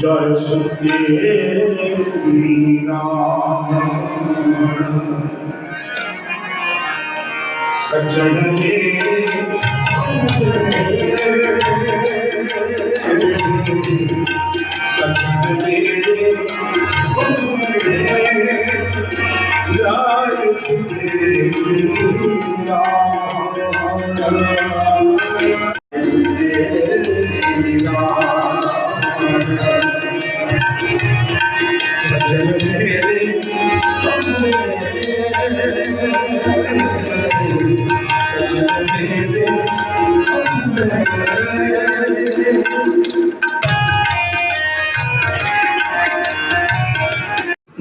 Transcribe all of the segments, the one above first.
ਜਸ ਸੁਖੇ ਸਜਣ ਸਜਣ ਮੇਰੇ ਜੈ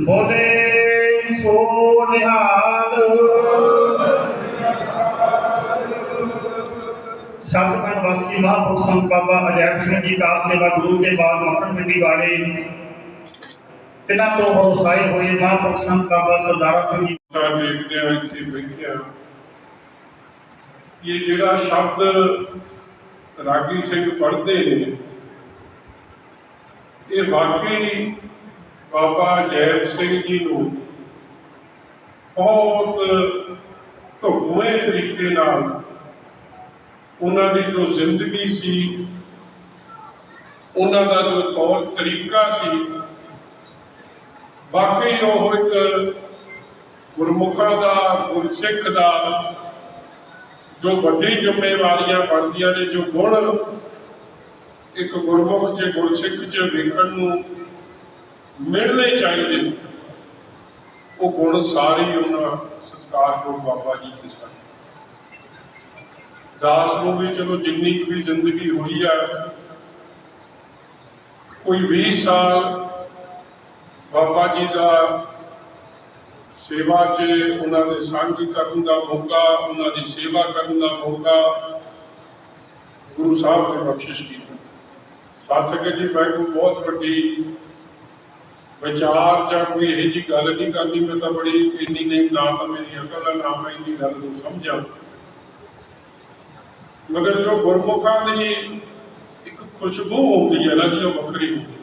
ਬੋਲੇ ਸੋ ਨਿਹਾਲ। ਸਤਿਗੁਰ ਵਸਤੀ ਮਹਾਂਪੁਰਖ ਸੰਤ ਬਾਬਾ ਅਜੈਬ ਸਿੰਘ ਜੀ, ਕਾਰ ਸੇਵਾ ਗੁਰੂ ਦੇ ਬਾਗ ਮੱਖਣ ਮੰਡੀ ਵਾਲੇ। ਤਿਨਾਂ ਤੋਂ ਭਰੋਸਾਏ ਹੋਏ ਮਹਾਂਪੁਰਖ ਸੰਤ ਬਾਬਾ ਸਰਦਾਰਾ ਸਿੰਘ ਜੀ। ਤਾਂ ਦੇਖਦੇ ਆ ਇੱਥੇ ਬੈਠਿਆ। ਇਹ ਜਿਹੜਾ ਸ਼ਬਦ ਰਾਗੀ ਸਿੰਘ ਪੜ੍ਹਦੇ ਨੇ, ਇਹ ਵਾਕਈ ਬਾਬਾ ਜੈਬ ਸਿੰਘ ਜੀ ਨੂੰ ਬਹੁਤ ਢੁਕਵੇਂ ਤਰੀਕੇ ਨਾਲ ਉਹਨਾਂ ਦੀ ਜੋ ਜ਼ਿੰਦਗੀ ਸੀ, ਉਹਨਾਂ ਦਾ ਜੋ ਤੌਰ ਤਰੀਕਾ ਸੀ, ਵਾਕਈ ਉਹ ਇੱਕ ਗੁਰਮੁਖਾਂ ਦਾ, ਗੁਰਸਿੱਖ ਦਾ, ਜੋ ਵੱਡੀ ਜ਼ਿੰਮੇਵਾਰੀਆਂ ਬਣਦੀਆਂ ਨੇ, ਜੋ ਗੁਣ ਇੱਕ ਗੁਰਮੁਖ, ਜੇ ਗੁਰਸਿੱਖ ਚ ਵੇਖਣ ਨੂੰ ਮਿਲਣੇ ਚਾਹੀਦੇ ਉਹ ਗੁਣ ਸਾਰੇ ਉਹਨਾਂ ਸਤਿਕਾਰਯੋਗ ਬਾਬਾ ਜੀ ਦੇ ਸਨ। ਦਾਸ ਨੂੰ ਵੀ ਚਲੋ ਜਿੰਨੀ ਕੁ ਵੀ ਜ਼ਿੰਦਗੀ ਹੋਈ ਆ, ਕੋਈ 20 ਸਾਲ ਬਾਬਾ ਜੀ ਦਾ ਸੇਵਾ 'ਚ ਉਹਨਾਂ ਦੇ ਸਾਂਝੀ ਕਰਨ ਦਾ ਮੌਕਾ, ਉਹਨਾਂ ਦੀ ਸੇਵਾ ਕਰਨ ਦਾ ਮੌਕਾ ਗੁਰੂ ਸਾਹਿਬ ਨੇ ਬਖਸ਼ਿਸ਼ ਕੀਤੀ। ਸਾਥ ਸੰਗਤ ਜੀ, ਮੈਂ ਬਹੁਤ ਵੱਡੀ ਵਿਚਾਰ ਜਾਂ ਕੋਈ ਇਹੋ ਜਿਹੀ ਗੱਲ ਨਹੀਂ ਕਰਨੀ, ਮੈਂ ਤਾਂ ਬੜੀ ਇੰਨੀ ਨਹੀਂ, ਨਾ ਤਾਂ ਮੇਰੀ ਅਕਲ ਆ, ਨਾ ਮੈਂ ਇੰਨੀ ਗੱਲ ਨੂੰ ਸਮਝਾਂ। ਮਗਰ ਜੋ ਗੁਰਮੁਖਾਂ ਦੀ ਇੱਕ ਖੁਸ਼ਬੂ ਹੁੰਦੀ ਹੈ ਨਾ, ਜੀ ਵੱਖਰੀ ਹੁੰਦੀ